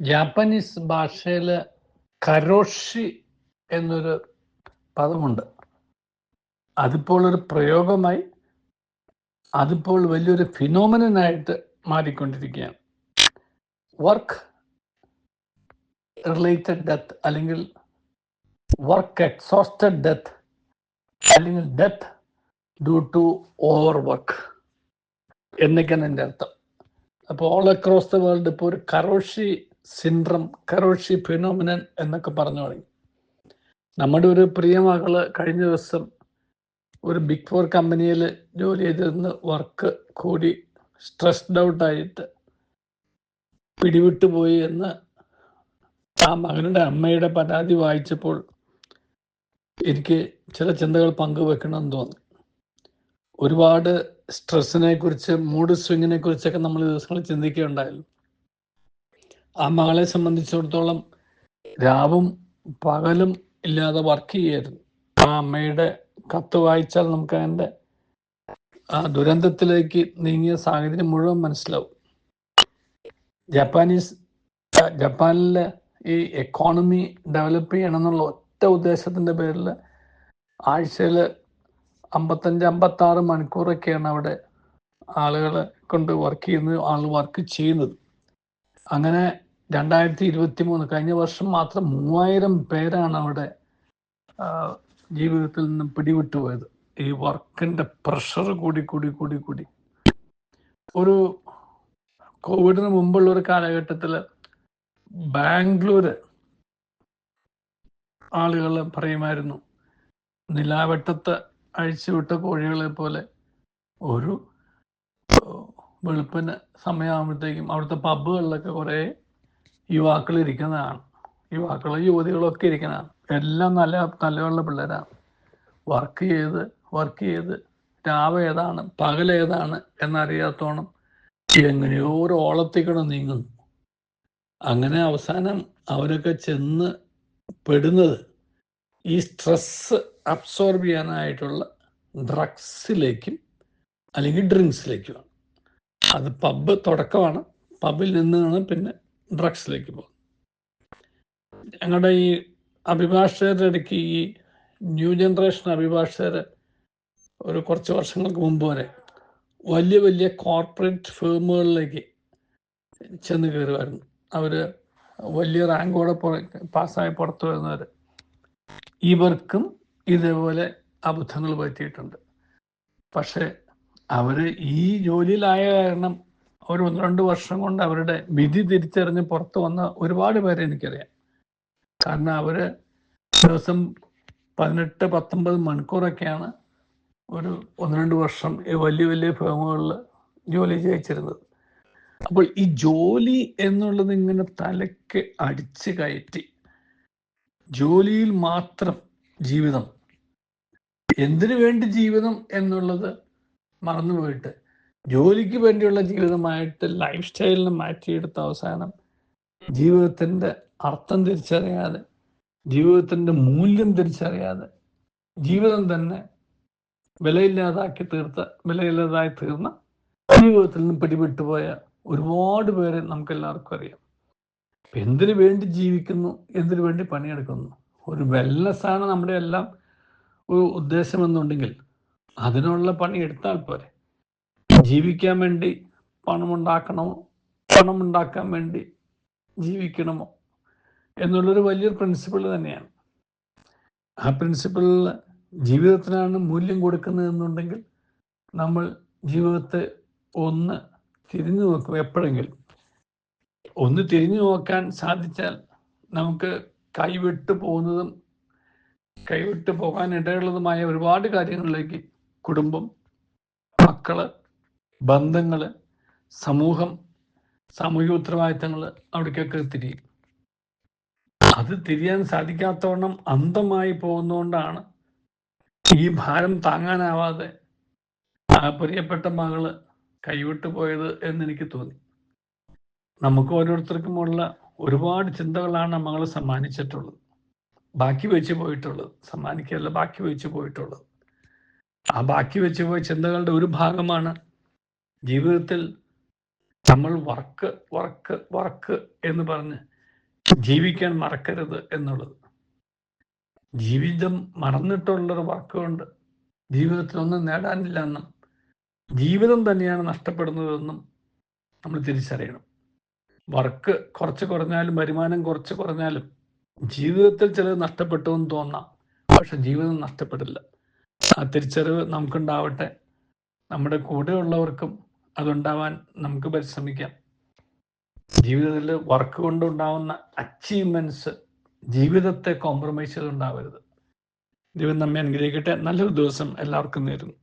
Japanese ഭാഷയിൽ karoshi എന്നൊരു പദമുണ്ട്. അതിപ്പോൾ ഒരു പ്രയോഗമായി അതിപ്പോൾ വലിയൊരു ഫിനോമിനായിട്ട് മാറിക്കൊണ്ടിരിക്കുകയാണ്. വർക്ക് റിലേറ്റഡ് ഡെത്ത് അല്ലെങ്കിൽ വർക്ക് എക്സോസ്റ്റഡ് ഡെത്ത് അല്ലെങ്കിൽ death due to over work എന്നൊക്കെയാണ് എന്റെ അർത്ഥം. അപ്പോൾ ഓൾ അക്രോസ് ദ വേൾഡ് ഇപ്പോൾ ഒരു കറോഷി സിൻഡ്രം കരോഷി ഫിനോമിനൻ എന്നൊക്കെ പറഞ്ഞു തുടങ്ങി. നമ്മുടെ ഒരു പ്രിയ മകൾ കഴിഞ്ഞ ദിവസം ഒരു ബിഗ് ഫോർ കമ്പനിയിൽ ജോലി ചെയ്തിരുന്ന് വർക്ക് കൂടി സ്ട്രെസ്ഡ് ഔട്ട് ആയിട്ട് പിടിവിട്ടു പോയി എന്ന് ആ മകനുടെ അമ്മയുടെ പരാതി വായിച്ചപ്പോൾ എനിക്ക് ചില ചിന്തകൾ പങ്കുവെക്കണമെന്ന് തോന്നി. ഒരുപാട് സ്ട്രെസ്സിനെ കുറിച്ച് മൂഡ് സ്വിങ്ങിനെ കുറിച്ചൊക്കെ നമ്മൾ ദിവസങ്ങൾ ചിന്തിക്കുകയുണ്ടായല്ലോ. ആ മകളെ സംബന്ധിച്ചിടത്തോളം രാവും പകലും ഇല്ലാതെ വർക്ക് ചെയ്യായിരുന്നു ആ അമ്മയുടെ കത്ത് വായിച്ചാൽ നമുക്ക് അതിന്റെ ആ ദുരന്തത്തിലേക്ക് നീങ്ങിയ സാഹചര്യം മുഴുവൻ മനസ്സിലാവും. ജപ്പാനീസ് ജപ്പാനിലെ ഈ എക്കോണമി ഡെവലപ്പ് ചെയ്യണം എന്നുള്ള ഒറ്റ ഉദ്ദേശത്തിന്റെ പേരിൽ ആഴ്ചയിൽ അമ്പത്തഞ്ച് അമ്പത്താറ് മണിക്കൂറൊക്കെയാണ് അവിടെ ആളുകളെ കൊണ്ട് വർക്ക് ചെയ്യുന്നത് ആൾ വർക്ക് ചെയ്യുന്നത്. അങ്ങനെ രണ്ടായിരത്തി ഇരുപത്തി മൂന്ന് കഴിഞ്ഞ വർഷം മാത്രം മൂവായിരം പേരാണ് അവിടെ ജീവിതത്തിൽ നിന്നും പിടിവിട്ടു പോയത് ഈ വർക്കിന്റെ പ്രഷർ കൂടി കൂടി കൂടി കൂടി. ഒരു കോവിഡിന് മുമ്പുള്ള ഒരു കാലഘട്ടത്തിൽ ബാംഗ്ലൂര് ആളുകൾ പറയുമായിരുന്നു നിലാവെട്ടത്ത് അഴിച്ചുവിട്ട കോഴികളെ പോലെ ഒരു വെളുപ്പിന് സമയമാകുമ്പോഴത്തേക്കും അവിടുത്തെ പബ്ബുകളിലൊക്കെ കുറേ യുവാക്കൾ ഇരിക്കുന്നതാണ്. യുവാക്കളും യുവതികളൊക്കെ ഇരിക്കുന്നതാണ്. എല്ലാം നല്ല നല്ലവെള്ള പിള്ളേരാണ്. വർക്ക് ചെയ്ത് വർക്ക് ചെയ്ത് രാവ് ഏതാണ് പകൽ ഏതാണ് എന്നറിയാത്തോണം എങ്ങനെയോ ഒരു ഓളത്തിക്കണം നീങ്ങുന്നു. അങ്ങനെ അവസാനം അവരൊക്കെ ചെന്ന് പെടുന്നത് ഈ സ്ട്രെസ് അബ്സോർബ് ചെയ്യാനായിട്ടുള്ള ഡ്രഗ്സിലേക്കും അല്ലെങ്കിൽ ഡ്രിങ്ക്സിലേക്കുമാണ് അത് പബ്ബ് തുടക്കമാണ്. പബ്ബിൽ നിന്നാണ് പിന്നെ ഡ്രഗ്സിലേക്ക് പോകും. ഞങ്ങളുടെ ഈ അഭിഭാഷകരുടെ ഇടയ്ക്ക് ഈ ന്യൂ ജനറേഷൻ അഭിഭാഷകർ ഒരു കുറച്ച് വർഷങ്ങൾക്ക് മുമ്പ് വരെ വലിയ വലിയ കോർപ്പറേറ്റ് ഫേമുകളിലേക്ക് ചെന്ന് കയറുമായിരുന്നു. അവർ വലിയ റാങ്കോടെ പാസ്സായി പുറത്തു വരുന്നവർ ഇവർക്കും ഇതേപോലെ അബദ്ധങ്ങൾ പറ്റിയിട്ടുണ്ട്. പക്ഷേ അവർ ഈ ജോലിയിലായ കാരണം ഒരു ഒന്ന് രണ്ട് വർഷം കൊണ്ട് അവരുടെ വിധി തിരിച്ചറിഞ്ഞ് പുറത്തു വന്ന ഒരുപാട് പേരെ എനിക്കറിയാം. കാരണം അവർ ദിവസം പതിനെട്ട് പത്തൊമ്പത് മണിക്കൂറൊക്കെയാണ് ഒരു ഒന്ന് രണ്ട് വർഷം വലിയ വലിയ ഫേമുകളിൽ ജോലി ചെയ്യിച്ചിരുന്നത്. അപ്പോൾ ഈ ജോലി എന്നുള്ളത് ഇങ്ങനെ തലയ്ക്ക് അടിച്ച് കയറ്റി ജോലിയിൽ മാത്രം ജീവിതം. എന്തിനു വേണ്ടി ജീവിതം എന്നുള്ളത് മറന്നുപോയിട്ട് ജോലിക്ക് വേണ്ടിയുള്ള ജീവിതമായിട്ട് ലൈഫ് സ്റ്റൈലിന് മാറ്റിയെടുത്ത അവസാനം ജീവിതത്തിന്റെ അർത്ഥം തിരിച്ചറിയാതെ ജീവിതത്തിന്റെ മൂല്യം തിരിച്ചറിയാതെ ജീവിതം തന്നെ വിലയില്ലാതാക്കി തീർത്ത വിലയില്ലാതായി തീർന്ന ജീവിതത്തിൽ നിന്ന് പിടിപെട്ടുപോയ ഒരുപാട് പേരെ നമുക്ക് എല്ലാവർക്കും അറിയാം എന്തിനു വേണ്ടി ജീവിക്കുന്നു? എന്തിനു വേണ്ടി പണിയെടുക്കുന്നു? ഒരു വെൽനെസ് ആണ് നമ്മുടെ എല്ലാം ഒരു ഉദ്ദേശമെന്നുണ്ടെങ്കിൽ അതിനുള്ള പണി എടുത്താൽ പോരെ. ജീവിക്കാൻ വേണ്ടി പണമുണ്ടാക്കണമോ? പണമുണ്ടാക്കാൻ വേണ്ടി ജീവിക്കണമോ? എന്നുള്ളൊരു വലിയൊരു പ്രിൻസിപ്പിൾ തന്നെയാണ്. ആ പ്രിൻസിപ്പിളിൽ ജീവിതത്തിനാണ് മൂല്യം കൊടുക്കുന്നത് എന്നുണ്ടെങ്കിൽ നമ്മൾ ജീവിതത്തെ ഒന്ന് തിരിഞ്ഞു നോക്കും എപ്പോഴെങ്കിലും. ഒന്ന് തിരിഞ്ഞു നോക്കാൻ സാധിച്ചാൽ നമുക്ക് കൈവിട്ടു പോകുന്നതും കൈവിട്ടു പോകാൻ ഇടയുള്ളതുമായ ഒരുപാട് കാര്യങ്ങളിലേക്ക് കുടുംബം മക്കൾ ബന്ധങ്ങൾ സമൂഹം സാമൂഹിക ഉത്തരവാദിത്തങ്ങൾ അവിടേക്കൊക്കെ തിരിയും അത് തിരിയാൻ സാധിക്കാത്തവണ്ണം അന്ധമായി പോകുന്നതുകൊണ്ടാണ് ഈ ഭാരം താങ്ങാനാവാതെ ആ പ്രിയപ്പെട്ട മകൾ കൈവിട്ടു പോയത് എന്ന് എനിക്ക് തോന്നി. നമുക്ക് ഓരോരുത്തർക്കുമുള്ള ഒരുപാട് ചിന്തകളാണ് നമ്മൾ സമ്മാനിച്ചിട്ടുള്ളത്. ബാക്കി വെച്ച് പോയിട്ടുള്ളത്. സമ്മാനിക്കല്ല ബാക്കി വെച്ച് പോയിട്ടുള്ളത്. ആ ബാക്കി വെച്ച് പോയ ചിന്തകളുടെ ഒരു ഭാഗമാണ് ജീവിതത്തിൽ നമ്മൾ വർക്ക് വർക്ക് വർക്ക് എന്ന് പറഞ്ഞ് ജീവിക്കാൻ മറക്കരുത് എന്നുള്ളത്. ജീവിതം മറന്നിട്ടുള്ളൊരു വർക്കുകൊണ്ട് ജീവിതത്തിൽ ഒന്നും നേടാനില്ല എന്നും ജീവിതം തന്നെയാണ് നഷ്ടപ്പെടുന്നതെന്നും നമ്മൾ തിരിച്ചറിയണം. വർക്ക് കുറച്ച് കുറഞ്ഞാലും വരുമാനം കുറച്ച് കുറഞ്ഞാലും ജീവിതത്തിൽ ചിലത് നഷ്ടപ്പെട്ടു എന്ന് തോന്നാം. പക്ഷെ ജീവിതം നഷ്ടപ്പെടില്ല. ആ തിരിച്ചറിവ് നമുക്കുണ്ടാവട്ടെ. നമ്മുടെ കൂടെയുള്ളവർക്കും അതുണ്ടാവാൻ നമുക്ക് പരിശ്രമിക്കാം. ജീവിതത്തിൽ വർക്ക് കൊണ്ടുണ്ടാവുന്ന അച്ചീവ്മെന്റ്സ് ജീവിതത്തെ കോംപ്രമൈസ് ചെയ്തുണ്ടാവരുത്. ദൈവം നമ്മെ അനുഗ്രഹിക്കട്ടെ. നല്ലൊരു ദിവസം എല്ലാവർക്കും നേരുന്നു.